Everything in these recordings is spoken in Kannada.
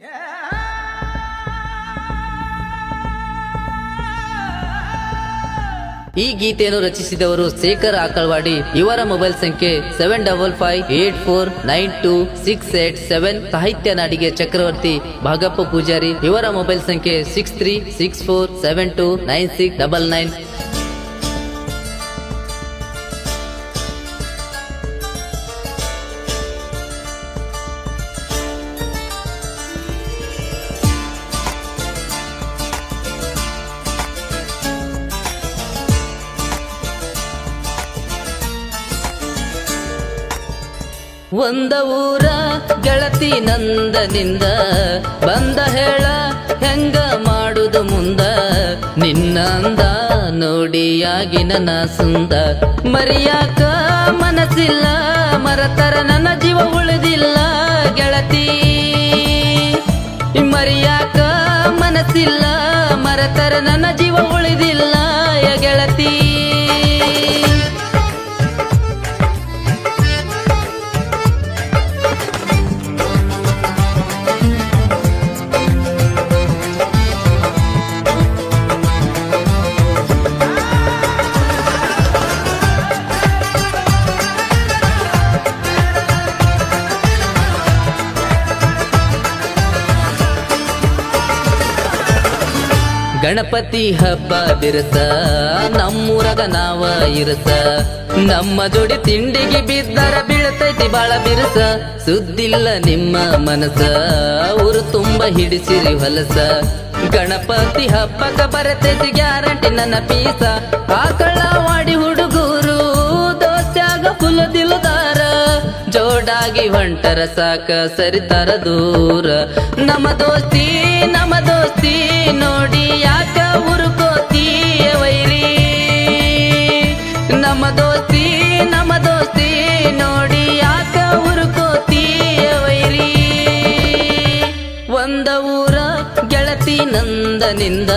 ಈ ಗೀತೆಯನ್ನು ರಚಿಸಿದವರು ಶೇಖರ್ ಆಕಳ್ವಾಡಿ. ಇವರ ಮೊಬೈಲ್ ಸಂಖ್ಯೆ seven double five eight four nine two six eight seven ಸಾಹಿತ್ಯ ನಾಡಿಗೆ ಚಕ್ರವರ್ತಿ ಭಾಗಪ್ಪ ಪೂಜಾರಿ. ಇವರ ಮೊಬೈಲ್ ಸಂಖ್ಯೆ six three six four seven two nine six double nine ಒಂದ ಊರ ಗೆಳತಿ ನಂದನಿಂದ ಬಂದ ಹೇಳ ಹೆಂಗ ಮಾಡುದು ಮುಂದ? ನಿನ್ನ ಅಂದ ನೋಡಿಯಾಗಿ ನನ್ನ ಸುಂದ. ಮರಿಯಾಕ ಮನಸ್ಸಿಲ್ಲ, ಮರತರ ನನ್ನ ಜೀವ ಉಳಿದಿಲ್ಲ ಗೆಳತಿ. ಮರಿಯಾಕ ಮನಸ್ಸಿಲ್ಲ, ಮರತರ ನನ್ನ ಜೀವ ಗಣಪತಿ ಹಬ್ಬ ಬಿರುತ್ತ ನಮ್ಮೂರಾಗ ನಾವ ಇರುತ್ತ ನಮ್ಮ ಜೋಡಿ ತಿಂಡಿಗೆ ಬಿದ್ದರ ಬೀಳತೈತಿ ಬಾಳ ಬಿರುಸ. ಸುದ್ದಿಲ್ಲ ನಿಮ್ಮ ಮನಸ, ಊರು ತುಂಬ ಹಿಡಿಸಿರಿ ಹೊಲಸ. ಗಣಪತಿ ಹಬ್ಬಕ್ಕ ಬರತೈತಿ ಗ್ಯಾರಂಟಿ ನನ್ನ ಪೀಸ. ಆಕಳ ಜೋಡಾಗಿ ಹೊಂಟರ ಸಾಕ ಸರಿತಾರ ದೂರ. ನಮ್ಮ ದೋಸ್ತಿ ನಮ್ಮ ದೋಸ್ತಿ, ನೋಡಿ ಯಾಕ ಉರುಕೋತೀಯ ವೈರಿ. ನಮ್ಮ ದೋಸ್ತಿ ನಮ್ಮ ದೋಸ್ತಿ, ನೋಡಿ ಯಾಕ ಉರುಕೋತೀಯ ವೈರಿ. ಒಂದ ಊರ ಗೆಳತಿ ನಂದನಿಂದ,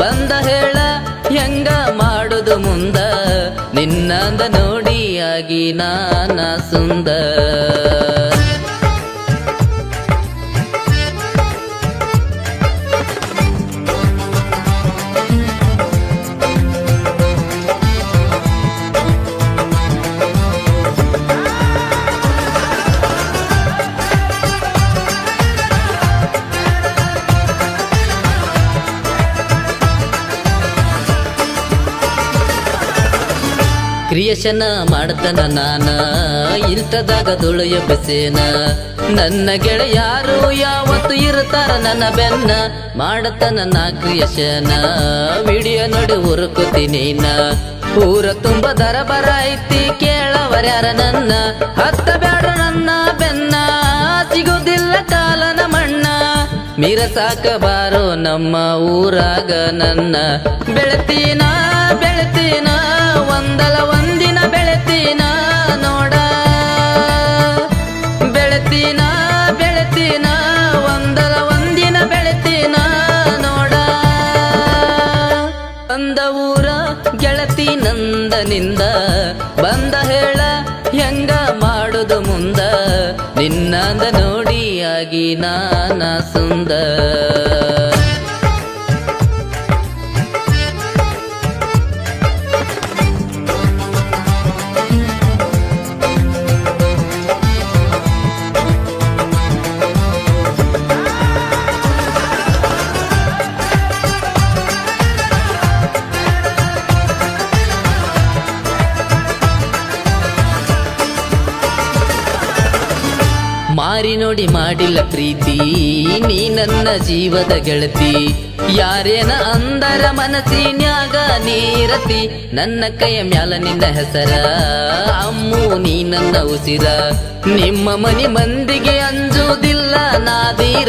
ಬಂದ ನೋಡಿಯಾಗಿ ಕ್ರಿಯೇಷನ್ ಮಾಡ್ತನ ನಾನ ಇಂಥದಾಗ ದುಳು ಬಿಸೇನ ನನ್ನ ಗೆಳೆಯಾರು ಯಾವತ್ತು ಇರ್ತಾರ ನನ್ನ ಬೆನ್ನ, ಮಾಡತನ ನಾ ಯಶನ ವಿಡಿಯೋ ನೋಡಿ ಉರುಕುತ್ತೀನಿ ಊರ ತುಂಬ ದರಬರ ಐತಿ ಕೇಳವರ್ಯಾರ ನನ್ನ. ಹತ್ತ ಬೇಡ ನನ್ನ ಬೆನ್ನ, ಸಿಗುದಿಲ್ಲ ಕಾಲನ ಮಣ್ಣ. ಮೀರ ಸಾಕ ಬಾರೋ ನಮ್ಮ ಊರಾಗ ನನ್ನ. ಬೆಳತೀನ ಬೆಳತೀನ ಒಂದಲ ನಂದನಿಂದ ಬಂದ ಹೇಳ ಹೆಂಗ ಮಾಡುದು ಮುಂದ? ನಿನ್ನಂದ ನೋಡಿಯಾಗಿ ನಾನ ಸುಂದ ಮಾರಿ ನೋಡಿ ಮಾಡಿಲ್ಲ ಪ್ರೀತಿ. ನೀ ನನ್ನ ಜೀವದ ಗೆಳತಿ. ಯಾರೇನ ಅಂದರ ಮನಸ್ಸಿನ್ಯಾಗ ನೀರತಿ. ನನ್ನ ಕೈಯ ಮ್ಯಾಲ ನಿನ್ನ ಹೆಸರ. ಅಮ್ಮು, ನೀ ನನ್ನ ಉಸಿರ. ನಿಮ್ಮ ಮನಿ ಮಂದಿಗೆ ಅಂಜುವುದಿಲ್ಲ ನಾದೀರ.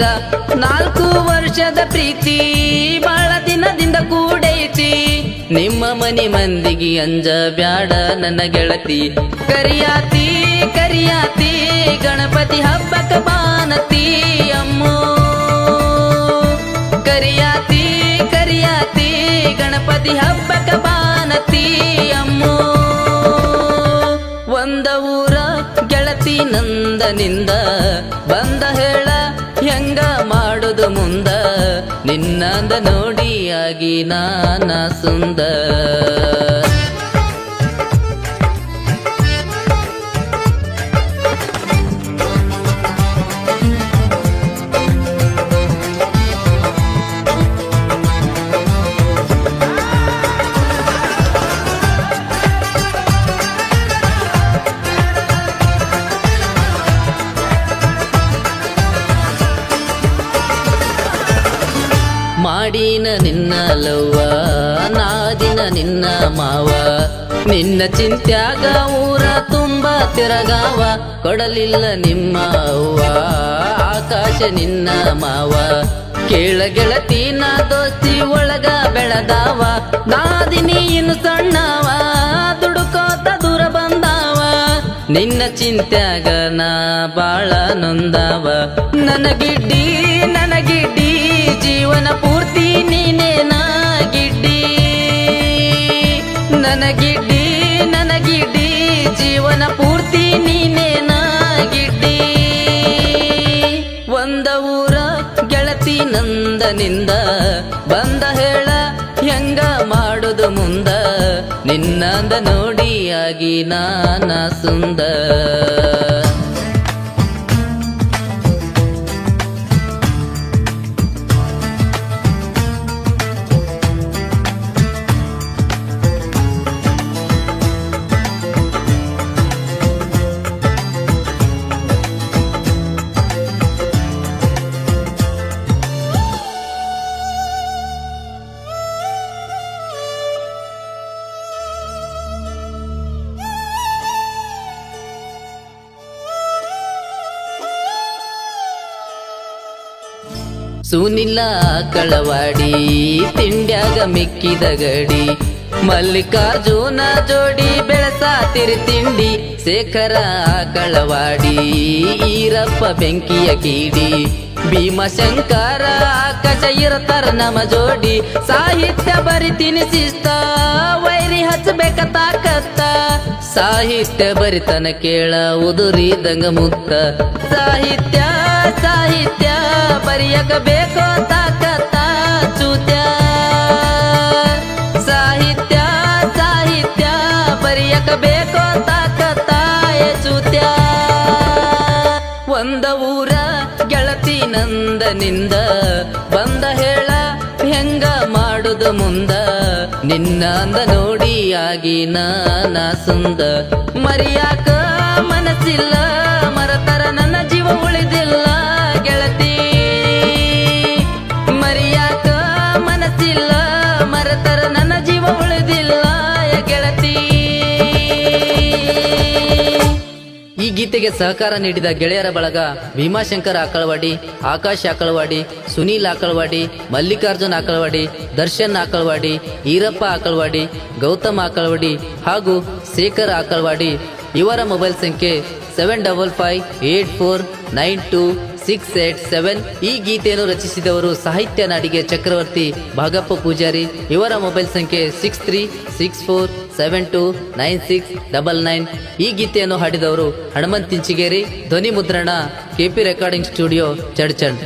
ನಾಲ್ಕು ವರ್ಷದ ಪ್ರೀತಿ ಬಹಳ ದಿನದಿಂದ ಕೂಡೈತಿ. ನಿಮ್ಮ ಮನಿ ಮಂದಿಗೆ ಅಂಜ ಬ್ಯಾಡ ನನ್ನ ಗೆಳತಿ. ಕರಿಯಾತಿ ಕರಿಯಾತಿ. ಗಣಪತಿ ಹಬ್ಬಕ ಬಾನತಿ, ಅಮ್ಮೋ. ಕರಿಯಾತಿ ಕರಿಯಾತಿ, ಗಣಪತಿ ಹಬ್ಬಕ ಬಾನತಿ, ಅಮ್ಮು. ಒಂದ ಊರ ಗೆಳತಿ ನಂದನಿಂದ, ಬಂದ ಹೇಳ ಹೆಂಗ ನಿನ್ನಂದ ನೋಡಿಯಾಗಿ ನಾನ ಸುಂದರ ಮಾಡಿನ ನಿನ್ನ ಲವ್ವ ನಾದಿನ ನಿನ್ನ ಮಾವ. ನಿನ್ನ ಚಿಂತ್ಯಾಗ ಊರ ತುಂಬ ತಿರಗಾವ, ಕೊಡಲಿಲ್ಲ ನಿಮ್ಮ ಅವ್ವ, ಆಕಾಶ ನಿನ್ನ ಮಾವ. ಕೇಳ ನಾ ದೋಸ್ತಿ ಒಳಗ ಬೆಳದಾವ, ನಾದಿನಿ ಇನ್ನು ಸಣ್ಣವ, ದುಡುಕೋತ ದೂರ ಬಂದಾವ. ನಿನ್ನ ಚಿಂತ್ಯಾಗ ನಾ ಬಾಳ ನೊಂದಾವ. ನನಗಿಡ್ಡಿ ನನಗಿಡ್ಡಿ ಬಂದ ಹೇಳ ಹೆಂಗ ಮಾಡುದು ಮುಂದ? ನಿನ್ನಂದ ನೋಡಿಯಾಗಿ ನಾನ ಸುಂದರ ಸುನಿಲ್ಲ ಕಳವಾಡಿ, ತಿಂಡ್ಯಾಗ ಮಿಕ್ಕಿದ ಗಡಿ. ಮಲ್ಲಿಕಾರ್ಜುನ ಜೋಡಿ ಬೆಳಸಾತಿರಿ ತಿಂಡಿ, ಶೇಖರ ಕಳವಾಡಿ, ಈರಪ್ಪ ಬೆಂಕಿಯ ಕೀಡಿ. ಭೀಮಶಂಕರ ಆಕಾಶ ನಮ ಜೋಡಿ, ಸಾಹಿತ್ಯ ಬರಿ ಶಿಸ್ತ ವೈರಿ ಹಚ್ಚಬೇಕ ತಾಕತ್ತ. ಸಾಹಿತ್ಯ ಬರಿತನ ಕೇಳ ಉದುರಿದಂಗ ಮುಕ್ತ ಸಾಹಿತ್ಯ ಸಾಹಿತ್ಯ ಬರಿಯಕ ಬೇಕೋ ತಾಕತ್ತ ಚೂತ್ಯ. ಸಾಹಿತ್ಯ ಸಾಹಿತ್ಯ ಬರಿಯಕ ಬೇಕೋ ತಾಕತ್ತ ಚೂತ್ಯ ಒಂದ ಊರ ಗೆಳತಿ ನಂದನಿಂದ ಬಂದ ಹೇಳ ಹೆಂಗ ಮಾಡುದು ಮುಂದ. ನಿನ್ನ ಅಂದ ನೋಡಿಯಾಗಿ ನಾನ ಸುಂದ. ಮರಿಯಾಕ ಮನಸ್ಸಿಲ್ಲ ಸಹಕಾರ ನೀಡಿದ ಗೆಳೆಯರ ಬಳಗ ಭೀಮಾಶಂಕರ್ ಆಕಳವಾಡಿ, ಆಕಾಶ್ ಆಕಳವಾಡಿ, ಸುನೀಲ್ ಆಕಳವಾಡಿ, ಮಲ್ಲಿಕಾರ್ಜುನ್ ಆಕಳವಾಡಿ, ದರ್ಶನ್ ಆಕಳವಾಡಿ, ಈರಪ್ಪ ಆಕಳವಾಡಿ, ಗೌತಮ್ ಆಕಳವಾಡಿ ಹಾಗೂ ಶೇಖರ್ ಆಕಳವಾಡಿ. ಇವರ ಮೊಬೈಲ್ ಸಂಖ್ಯೆ seven double five eight four nine two six eight seven. ಈ ಗೀತೆಯನ್ನು ರಚಿಸಿದವರು ಸಾಹಿತ್ಯ ನಾಡಿಗೆ ಚಕ್ರವರ್ತಿ ಭಾಗಪ್ಪ ಪೂಜಾರಿ. ಇವರ ಮೊಬೈಲ್ ಸಂಖ್ಯೆ six three six four seven two nine six double nine ಈ ಗೀತೆಯನ್ನು ಹಾಡಿದವರು ಹನುಮಂತ್ ತಿಂಚಿಗೇರಿ ಧ್ವನಿ ಮುದ್ರಣ ಕೆಪಿ ರೆಕಾರ್ಡಿಂಗ್ ಸ್ಟುಡಿಯೋ, ಚಡ್ಚಂಡ್.